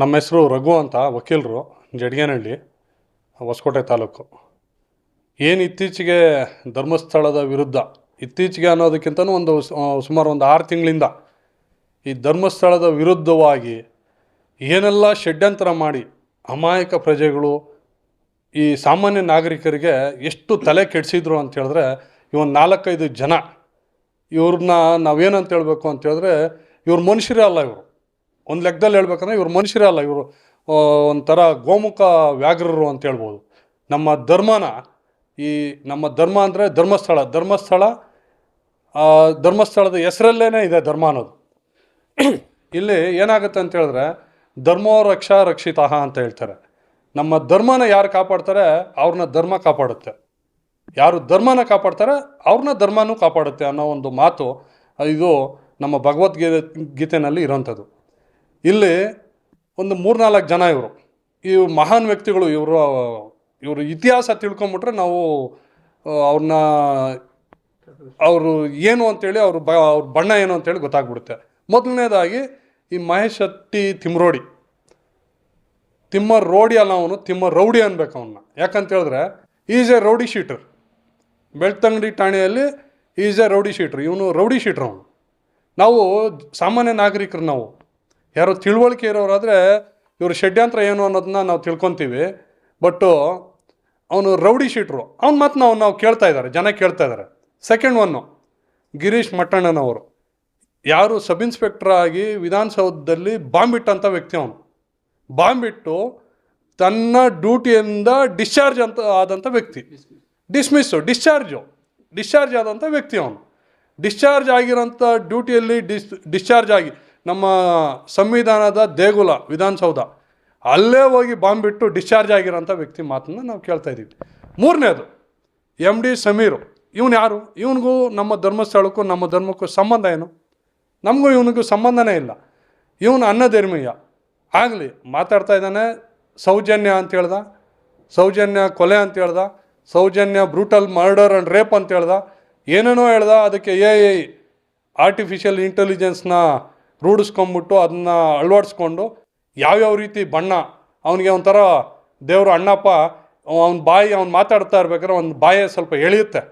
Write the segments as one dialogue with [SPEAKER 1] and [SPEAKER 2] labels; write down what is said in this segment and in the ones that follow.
[SPEAKER 1] ನಮ್ಮ ಹೆಸರು ರಘು ಅಂತ, ವಕೀಲರು, ಜಡ್ಗೇನಹಳ್ಳಿ, ಹೊಸಕೋಟೆ ತಾಲೂಕು. ಏನು ಇತ್ತೀಚೆಗೆ ಧರ್ಮಸ್ಥಳದ ವಿರುದ್ಧ, ಇತ್ತೀಚೆಗೆ ಅನ್ನೋದಕ್ಕಿಂತ ಒಂದು ಸುಮಾರು ಒಂದು ಆರು ತಿಂಗಳಿಂದ ಈ ಧರ್ಮಸ್ಥಳದ ವಿರುದ್ಧವಾಗಿ ಏನೆಲ್ಲ ಷಡ್ಯಂತರ ಮಾಡಿ ಅಮಾಯಕ ಪ್ರಜೆಗಳು, ಈ ಸಾಮಾನ್ಯ ನಾಗರಿಕರಿಗೆ ಎಷ್ಟು ತಲೆ ಕೆಡಿಸಿದ್ರು ಅಂತ ಹೇಳಿದ್ರೆ ಇವನ್ ನಾಲ್ಕೈದು ಜನ, ಇವ್ರನ್ನ ನಾವೇನಂತ ಹೇಳಬೇಕು ಅಂತ ಹೇಳಿದ್ರೆ, ಇವ್ರು ಮನುಷ್ಯರೇ ಅಲ್ಲ ಇವರು. ಒಂದು ಲೆಕ್ಕದಲ್ಲಿ ಹೇಳ್ಬೇಕಂದ್ರೆ ಇವರು ಮನುಷ್ಯರೇ ಅಲ್ಲ, ಇವರು ಒಂಥರ ಗೋಮುಖ ವ್ಯಾಘ್ರರು ಅಂತ ಹೇಳ್ಬೋದು. ನಮ್ಮ ಧರ್ಮನ, ಈ ನಮ್ಮ ಧರ್ಮ ಅಂದರೆ ಧರ್ಮಸ್ಥಳ. ಧರ್ಮಸ್ಥಳ ಧರ್ಮಸ್ಥಳದ ಹೆಸರಲ್ಲೇ ಇದೆ ಧರ್ಮ ಅನ್ನೋದು. ಇಲ್ಲಿ ಏನಾಗುತ್ತೆ ಅಂತ ಹೇಳಿದ್ರೆ, ಧರ್ಮೋ ರಕ್ಷಾ ರಕ್ಷಿತಃ ಅಂತ ಹೇಳ್ತಾರೆ. ನಮ್ಮ ಧರ್ಮನ ಯಾರು ಕಾಪಾಡ್ತಾರೆ? ಅವ್ರನ್ನ ಧರ್ಮ ಕಾಪಾಡುತ್ತೆ. ಯಾರು ಧರ್ಮನ ಕಾಪಾಡ್ತಾರೆ, ಅವ್ರನ್ನ ಧರ್ಮನೂ ಕಾಪಾಡುತ್ತೆ ಅನ್ನೋ ಒಂದು ಮಾತು, ಇದು ನಮ್ಮ ಭಗವದ್ಗೀತೆ, ಗೀತೆನಲ್ಲಿ ಇರೋಂಥದ್ದು. ಇಲ್ಲಿ ಒಂದು ಮೂರ್ನಾಲ್ಕು ಜನ ಇವರು. ಈ ಮಹಾನ್ ವ್ಯಕ್ತಿಗಳು ಇವರು ಇವರು ಇತಿಹಾಸ ತಿಳ್ಕೊಂಬಿಟ್ರೆ ನಾವು ಅವ್ರನ್ನ ಅವರು ಏನು ಅಂತೇಳಿ ಅವರು ಬ, ಅವ್ರ ಬಣ್ಣ ಏನು ಅಂತೇಳಿ ಗೊತ್ತಾಗ್ಬಿಡುತ್ತೆ. ಮೊದಲನೇದಾಗಿ ಈ ಮಹೇಶ್ ಶೆಟ್ಟಿ ತಿಮ್ರೋಡಿ. ತಿಮ್ಮ ರೋಡಿ ಅಲ್ಲ ಅವನು ತಿಮ್ಮ ರೌಡಿ ಅನ್ಬೇಕು ಅವನ್ನ ಯಾಕಂತೇಳಿದ್ರೆ is a rowdy sheeter. Belthangady ಠಾಣೆಯಲ್ಲಿ ಈಸ್ ಎ ರೌಡಿ ಶೀಟ್ರ್. ಇವನು ರೌಡಿ ಶೀಟರ್ ಅವನು. ನಾವು ಸಾಮಾನ್ಯ ನಾಗರಿಕರು ನಾವು. ಯಾರೋ ತಿಳುವಳಿಕೆ ಇರೋರಾದರೆ ಇವ್ರ ಷಡ್ಯಂತ್ರ ಏನು ಅನ್ನೋದನ್ನ ನಾವು ತಿಳ್ಕೊತೀವಿ. ಬಟ್ಟು ಅವನು ರೌಡಿ ಶೀಟ್ರು. ಅವ್ನು ಮತ್ತು ನಾವು ನಾವು ಕೇಳ್ತಾ ಇದ್ದಾರೆ ಜನ ಕೇಳ್ತಾ ಇದ್ದಾರೆ ಸೆಕೆಂಡ್ ಒನ್ನು ಗಿರೀಶ್ ಮಟ್ಟಣ್ಣನವರು. ಯಾರು ಸಬ್ ಇನ್ಸ್ಪೆಕ್ಟರ್ ಆಗಿ ವಿಧಾನಸೌಧದಲ್ಲಿ ಬಾಂಬಿಟ್ಟಂಥ ವ್ಯಕ್ತಿ ಅವನು. ಬಾಂಬಿಟ್ಟು ತನ್ನ ಡ್ಯೂಟಿಯಿಂದ ಡಿಸ್ಚಾರ್ಜ್ ಅಂತ ಆದಂಥ ವ್ಯಕ್ತಿ. ಡಿಸ್ಮಿಸ್ಸು, ಡಿಸ್ಚಾರ್ಜು, ಡಿಸ್ಚಾರ್ಜ್ ಆದಂಥ ವ್ಯಕ್ತಿ ಅವನು. ಡಿಸ್ಚಾರ್ಜ್ ಆಗಿರೋಂಥ ಡ್ಯೂಟಿಯಲ್ಲಿ ಡಿಸ್, ಡಿಸ್ಚಾರ್ಜ್ ಆಗಿ ನಮ್ಮ ಸಂವಿಧಾನದ ದೇಗುಲ, ವಿಧಾನಸೌಧ, ಅಲ್ಲೇ ಹೋಗಿ ಬಾಂಬ್ ಬಿಟ್ಟು ಡಿಸ್ಚಾರ್ಜ್ ಆಗಿರೋಂಥ ವ್ಯಕ್ತಿ ಮಾತನ್ನು ನಾವು ಕೇಳ್ತಾ ಇದ್ದೀವಿ. ಮೂರನೇದು ಎಂ ಡಿ ಸಮೀರು. ಇವನು ಯಾರು? ಇವನಿಗೂ ನಮ್ಮ ಧರ್ಮಸ್ಥಳಕ್ಕೂ, ನಮ್ಮ ಧರ್ಮಕ್ಕೂ ಸಂಬಂಧ ಏನು? ನಮಗೂ ಇವನಿಗೂ ಸಂಬಂಧನೇ ಇಲ್ಲ. ಇವನು ಅನ್ನಧರ್ಮೀಯ. ಆಗಲಿ, ಮಾತಾಡ್ತಾ ಇದ್ದಾನೆ, ಸೌಜನ್ಯ ಅಂತ ಹೇಳ್ದ, ಸೌಜನ್ಯ ಕೊಲೆ ಅಂತ ಹೇಳ್ದ, Soujanya brutal murder and rape ಅಂತ ಹೇಳ್ದ, ಏನೇನೋ ಹೇಳ್ದ, ಅದಕ್ಕೆ ಎ ಐ ಆರ್ಟಿಫಿಷಿಯಲ್ ಇಂಟೆಲಿಜೆನ್ಸ್ನ ರೂಢಿಸ್ಕೊಂಬಿಟ್ಟು ಅದನ್ನ ಅಳವಡಿಸ್ಕೊಂಡು ಯಾವ್ಯಾವ ರೀತಿ ಬಣ್ಣ, ಅವನಿಗೆ ಒಂಥರ ದೇವರು ಅಣ್ಣಪ್ಪ, ಅವ್ನ ಬಾಯಿ ಅವ್ನು ಮಾತಾಡ್ತಾ ಇರ್ಬೇಕಾದ್ರೆ ಒಂದು ಬಾಯಿ ಸ್ವಲ್ಪ ಎಳೆಯುತ್ತೆ.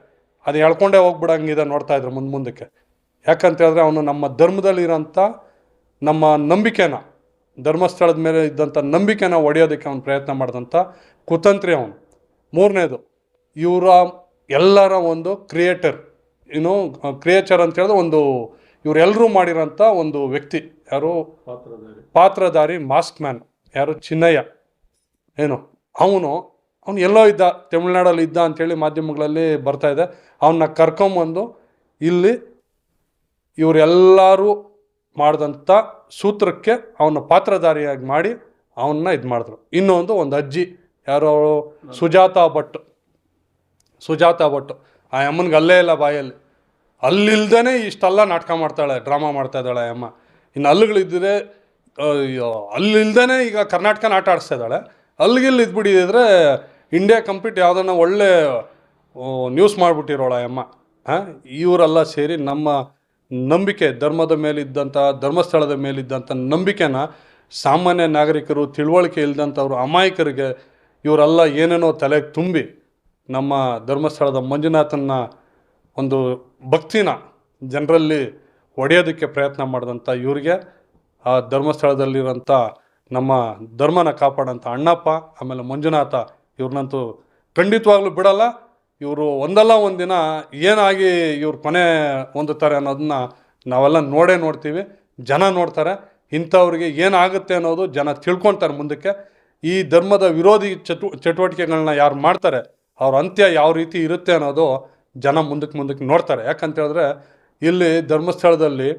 [SPEAKER 1] ಅದು ಎಳ್ಕೊಂಡೇ ಹೋಗ್ಬಿಡಂಗಿದೆ ನೋಡ್ತಾ ಇದ್ರು ಮುಂದೆ ಮುಂದಕ್ಕೆ. ಯಾಕಂತ ಹೇಳಿದ್ರೆ ಅವನು ನಮ್ಮ ಧರ್ಮದಲ್ಲಿರೋಂಥ ನಮ್ಮ ನಂಬಿಕೆನ, ಧರ್ಮಸ್ಥಳದ ಮೇಲೆ ಇದ್ದಂಥ ನಂಬಿಕೆನ ಒಡೆಯೋದಕ್ಕೆ ಅವನು ಪ್ರಯತ್ನ ಮಾಡಿದಂಥ ಕುತಂತ್ರಿ ಅವನು. ಮೂರನೇದು, ಇವರ ಎಲ್ಲರ ಒಂದು ಕ್ರಿಯೇಟರ್. ಏನು ಕ್ರಿಯೇಚರ್ ಅಂತ ಹೇಳಿದ್ರೆ ಒಂದು ಇವರೆಲ್ಲರೂ ಮಾಡಿರೋಂಥ ಒಂದು ವ್ಯಕ್ತಿ ಯಾರು ಪಾತ್ರಧಾರಿ ಮಾಸ್ಕ್ ಮ್ಯಾನ್, ಯಾರು ಚಿನ್ನಯ್ಯ. ಏನು? ಅವನು ಅವನು ಎಲ್ಲೋ ಇದ್ದ, ತಮಿಳ್ನಾಡಲ್ಲಿ ಇದ್ದ ಅಂತೇಳಿ ಮಾಧ್ಯಮಗಳಲ್ಲಿ ಬರ್ತಾ ಇದೆ. ಅವನ್ನ ಕರ್ಕೊಂಬಂದು ಇಲ್ಲಿ ಇವರೆಲ್ಲರೂ ಮಾಡಿದಂಥ ಸೂತ್ರಕ್ಕೆ ಅವನ ಪಾತ್ರಧಾರಿಯಾಗಿ ಮಾಡಿ ಅವನ್ನ ಇದು ಮಾಡಿದ್ರು. ಇನ್ನೊಂದು ಒಂದು ಅಜ್ಜಿ, ಯಾರೋ ಸುಜಾತಾ ಭಟ್. ಸುಜಾತಾ ಭಟ್. ಆ ಅಮ್ಮನಿಗೆ ಅಲ್ಲೇ ಇಲ್ಲ ಬಾಯಲ್ಲಿ. ಅಲ್ಲಿಲ್ದೇ ಇಷ್ಟೆಲ್ಲ ನಾಟಕ ಮಾಡ್ತಾಳೆ, ಡ್ರಾಮಾ ಮಾಡ್ತಾ ಇದ್ದಾಳೆ ಅಮ್ಮ. ಇನ್ನು ಅಲ್ಲುಗಳಿದ್ದರೆ ಅಲ್ಲಿಲ್ದೇ ಈಗ ಕರ್ನಾಟಕನ ಆಟ ಆಡಿಸ್ತಾ ಇದ್ದಾಳೆ. ಅಲ್ಲಿಗಿಲ್ಲಿ ಇದ್ಬಿಟ್ಟಿದ್ರೆ ಇಂಡಿಯಾ ಕಂಪ್ಲೀಟ್ ಯಾವುದನ್ನ ಒಳ್ಳೆ ನ್ಯೂಸ್ ಮಾಡಿಬಿಟ್ಟಿರೋಳ ಅಮ್ಮ. ಹಾಂ? ಇವರೆಲ್ಲ ಸೇರಿ ನಮ್ಮ ನಂಬಿಕೆ, ಧರ್ಮದ ಮೇಲಿದ್ದಂಥ, ಧರ್ಮಸ್ಥಳದ ಮೇಲಿದ್ದಂಥ ನಂಬಿಕೆನ ಸಾಮಾನ್ಯ ನಾಗರಿಕರು, ತಿಳುವಳಿಕೆ ಇಲ್ದಂಥವ್ರು, ಅಮಾಯಕರಿಗೆ, ಇವರೆಲ್ಲ ಏನೇನೋ ತಲೆಗೆ ತುಂಬಿ ನಮ್ಮ ಧರ್ಮಸ್ಥಳದ ಮಂಜುನಾಥನ ಒಂದು ಭಕ್ತಿನ ಜನರಲ್ಲಿ ಒಡೆಯೋದಕ್ಕೆ ಪ್ರಯತ್ನ ಮಾಡಿದಂಥ ಇವರಿಗೆ, ಆ ಧರ್ಮಸ್ಥಳದಲ್ಲಿರೋಂಥ ನಮ್ಮ ಧರ್ಮನ ಕಾಪಾಡೋಂಥ ಅಣ್ಣಪ್ಪ, ಆಮೇಲೆ ಮಂಜುನಾಥ, ಇವ್ರನ್ನಂತೂ ಖಂಡಿತವಾಗ್ಲೂ ಬಿಡಲ್ಲ. ಇವರು ಒಂದಲ್ಲ ಒಂದಿನ ಏನಾಗಿ ಇವ್ರು ಕೊನೆ ಹೊಂದುತ್ತಾರೆ ಅನ್ನೋದನ್ನ ನಾವೆಲ್ಲ ನೋಡೇ ನೋಡ್ತೀವಿ. ಜನ ನೋಡ್ತಾರೆ. ಇಂಥವ್ರಿಗೆ ಏನಾಗುತ್ತೆ ಅನ್ನೋದು ಜನ ತಿಳ್ಕೊತಾರೆ ಮುಂದಕ್ಕೆ. ಈ ಧರ್ಮದ ವಿರೋಧಿ ಚಟು ಚಟುವಟಿಕೆಗಳನ್ನ ಯಾರು ಮಾಡ್ತಾರೆ, ಅವ್ರ ಅಂತ್ಯ ಯಾವ ರೀತಿ ಇರುತ್ತೆ ಅನ್ನೋದು ಜನ ಮುಂದಕ್ಕೆ ಮುಂದಕ್ಕೆ ನೋಡ್ತಾರೆ. ಯಾಕಂತ ಹೇಳಿದ್ರೆ, ಇಲ್ಲಿ ಧರ್ಮಸ್ಥಳದಲ್ಲಿ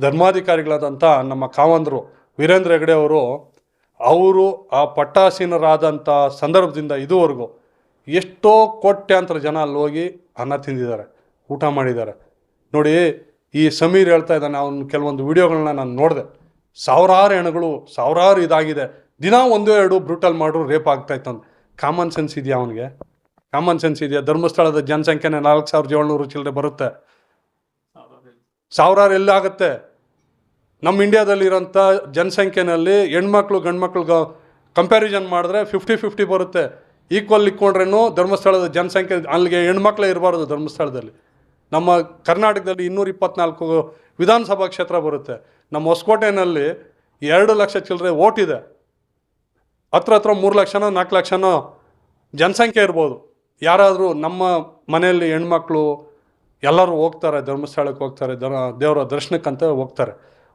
[SPEAKER 1] ಧರ್ಮಾಧಿಕಾರಿಗಳಾದಂಥ ನಮ್ಮ ಕಾವಂದರು ವೀರೇಂದ್ರ ಹೆಗಡೆ ಅವರು ಅವರು ಆ ಪಟ್ಟಾಸೀನರಾದಂಥ ಸಂದರ್ಭದಿಂದ ಇದುವರೆಗೂ ಎಷ್ಟೋ ಕೋಟ್ಯಾಂತರ ಜನ ಅಲ್ಲಿ ಹೋಗಿ ಅನ್ನ ತಿಂದಿದ್ದಾರೆ, ಊಟ ಮಾಡಿದ್ದಾರೆ. ನೋಡಿ, ಈ ಸಮೀರ್ ಹೇಳ್ತಾ ಇದ್ದಾನೆ, ಅವನ ಕೆಲವೊಂದು ವಿಡಿಯೋಗಳನ್ನ ನಾನು ನೋಡಿದೆ. ಸಾವಿರಾರು ಹೆಣಗಳು, ಸಾವಿರಾರು ಇದಾಗಿದೆ. ದಿನ ಒಂದು ಎರಡು ಬ್ರೂಟಲ್ ಮಾಡ್ರು ರೇಪ್ ಆಗ್ತಾ ಇತ್ತು ಕಾಮನ್ ಸೆನ್ಸ್ ಇದೆಯಾ ಅವನಿಗೆ? ಕಾಮನ್ ಸೆನ್ಸ್ ಇದೆಯಾ? ಧರ್ಮಸ್ಥಳದ ಜನಸಂಖ್ಯೆನೇ ನಾಲ್ಕು ಸಾವಿರದ ಏಳ್ನೂರು ಚಿಲ್ಲರೆ ಬರುತ್ತೆ. ಸಾವಿರಾರು ಎಲ್ಲಿ ಆಗುತ್ತೆ? ನಮ್ಮ ಇಂಡಿಯಾದಲ್ಲಿರೋಂಥ ಜನಸಂಖ್ಯೆನಲ್ಲಿ ಹೆಣ್ಮಕ್ಳು, ಗಂಡ್ಮಕ್ಳಿಗೆ ಕಂಪ್ಯಾರಿಸನ್ ಮಾಡಿದ್ರೆ ಫಿಫ್ಟಿ ಫಿಫ್ಟಿ ಬರುತ್ತೆ. ಈಕ್ವಲ್ ಇಕ್ಕೊಂಡ್ರೇನು ಧರ್ಮಸ್ಥಳದ ಜನಸಂಖ್ಯೆ, ಅಲ್ಲಿಗೆ ಹೆಣ್ಮಕ್ಳೇ ಇರಬಾರ್ದು ಧರ್ಮಸ್ಥಳದಲ್ಲಿ. ನಮ್ಮ ಕರ್ನಾಟಕದಲ್ಲಿ ಇನ್ನೂರ ಇಪ್ಪತ್ನಾಲ್ಕು ವಿಧಾನಸಭಾ ಕ್ಷೇತ್ರ ಬರುತ್ತೆ. ನಮ್ಮ ಹೊಸಕೋಟೆನಲ್ಲಿ ಎರಡು ಲಕ್ಷ ಚಿಲ್ಲರೆ ಓಟ್ ಇದೆ. ಹತ್ರ ಹತ್ರ ಮೂರು ಲಕ್ಷನೋ, ನಾಲ್ಕು ಲಕ್ಷನೋ ಜನಸಂಖ್ಯೆ ಇರ್ಬೋದು. ಯಾರಾದರೂ ನಮ್ಮ ಮನೆಯಲ್ಲಿ ಹೆಣ್ಮಕ್ಳು ಎಲ್ಲರೂ ಹೋಗ್ತಾರೆ, ಧರ್ಮಸ್ಥಳಕ್ಕೆ ಹೋಗ್ತಾರೆ ಧರ್ಮ ದೇವರ ದರ್ಶನಕ್ಕಂತ ಹೋಗ್ತಾರೆ.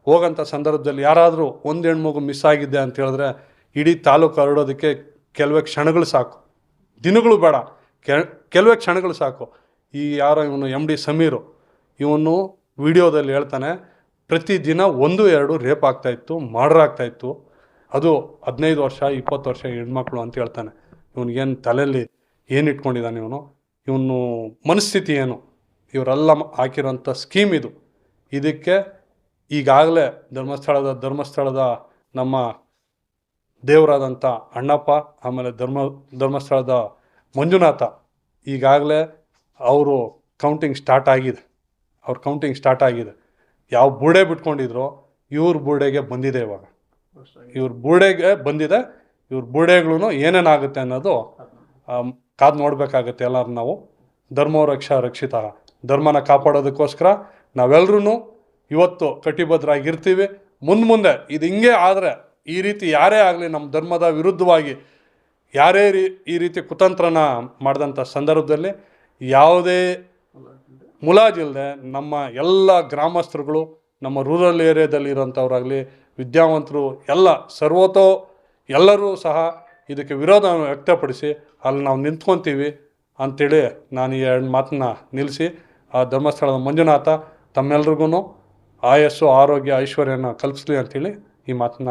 [SPEAKER 1] ಹೋಗೋಂಥ ಸಂದರ್ಭದಲ್ಲಿ ಯಾರಾದರೂ ಒಂದು ಹೆಣ್ಮಗು ಮಿಸ್ ಆಗಿದೆ ಅಂತ ಹೇಳಿದ್ರೆ ಇಡೀ ತಾಲೂಕು ಹರಡೋದಕ್ಕೆ ಕೆಲವೇ ಕ್ಷಣಗಳು ಸಾಕು. ದಿನಗಳು ಬೇಡ. ಕೆಲವೇ ಕ್ಷಣಗಳು ಸಾಕು. ಈ ಯಾರೋ ಇವನು ಎಂ ಡಿ ಸಮೀರು, ಇವನು ವಿಡಿಯೋದಲ್ಲಿ ಹೇಳ್ತಾನೆ, ಪ್ರತಿದಿನ ಒಂದು, ಎರಡು ರೇಪ್ ಆಗ್ತಾಯಿತ್ತು ಮರ್ಡರ್ ಆಗ್ತಾಯಿತ್ತು ಅದು ಹದಿನೈದು ವರ್ಷ, ಇಪ್ಪತ್ತು ವರ್ಷ ಹೆಣ್ಮಕ್ಳು ಅಂತ ಹೇಳ್ತಾನೆ. ಇವನಿಗೇನು ತಲೆಯಲ್ಲಿ ಏನು ಇಟ್ಕೊಂಡಿದ್ದಾನೆ ಇವನು? ಇವನು ಮನಸ್ಥಿತಿ ಏನು? ಇವರೆಲ್ಲ ಹಾಕಿರೋಂಥ ಸ್ಕೀಮ್ ಇದು. ಇದಕ್ಕೆ ಈಗಾಗಲೇ ಧರ್ಮಸ್ಥಳದ ಧರ್ಮಸ್ಥಳದ ನಮ್ಮ ದೇವರಾದಂಥ ಅಣ್ಣಪ್ಪ, ಆಮೇಲೆ ಧರ್ಮ, ಧರ್ಮಸ್ಥಳದ ಮಂಜುನಾಥ, ಈಗಾಗಲೇ ಅವರು ಕೌಂಟಿಂಗ್ ಸ್ಟಾರ್ಟ್ ಆಗಿದೆ. ಅವ್ರ ಕೌಂಟಿಂಗ್ ಸ್ಟಾರ್ಟ್ ಆಗಿದೆ. ಯಾವ ಬುರ್ಡೆ ಬಿಟ್ಕೊಂಡಿದ್ರು ಇವ್ರ ಬುರ್ಡೆಗೆ ಬಂದಿದೆ ಇವಾಗ. ಇವ್ರ ಬುರ್ಡೆಗೆ ಬಂದಿದೆ, ಇವ್ರ ಬೂಡೆಗಳು ಏನೇನಾಗುತ್ತೆ ಅನ್ನೋದು ಕಾದ್ ನೋಡಬೇಕಾಗತ್ತೆ ಎಲ್ಲರೂ ನಾವು. ಧರ್ಮೋ ರಕ್ಷಾ, ರಕ್ಷಿತ. ಧರ್ಮನ ಕಾಪಾಡೋದಕ್ಕೋಸ್ಕರ ನಾವೆಲ್ಲರೂ ಇವತ್ತು ಕಟಿಬದ್ಧರಾಗಿರ್ತೀವಿ ಮುಂದೆ ಮುಂದೆ ಇದು ಹಿಂಗೆ ಆದರೆ ಈ ರೀತಿ ಯಾರೇ ಆಗಲಿ ನಮ್ಮ ಧರ್ಮದ ವಿರುದ್ಧವಾಗಿ ಯಾರೇ ರೀ, ಈ ರೀತಿ ಕುತಂತ್ರನ ಮಾಡಿದಂಥ ಸಂದರ್ಭದಲ್ಲಿ ಯಾವುದೇ ಮುಲಾಜಿಲ್ಲದೆ ನಮ್ಮ ಎಲ್ಲ ಗ್ರಾಮಸ್ಥರುಗಳು, ನಮ್ಮ ರೂರಲ್ ಏರಿಯಾದಲ್ಲಿ ಇರೋಂಥವ್ರಾಗಲಿ, ವಿದ್ಯಾವಂತರು ಎಲ್ಲ, ಸರ್ವತೋ ಎಲ್ಲರೂ ಸಹ ಇದಕ್ಕೆ ವಿರೋಧವನ್ನು ವ್ಯಕ್ತಪಡಿಸಿ, ಅಲ್ಲಿ ನಾವು ನಿಂತ್ಕೊತೀವಿ ಅಂಥೇಳಿ ನಾನು ಈ ಎರಡು ಮಾತನ್ನ ನಿಲ್ಲಿಸಿ, ಆ ಧರ್ಮಸ್ಥಳದ ಮಂಜುನಾಥ ತಮ್ಮೆಲ್ರಿಗೂ ಆಯಸ್ಸು, ಆರೋಗ್ಯ, ಐಶ್ವರ್ಯನ ಕಲ್ಪಿಸಲಿ ಅಂಥೇಳಿ ಈ ಮಾತನ್ನ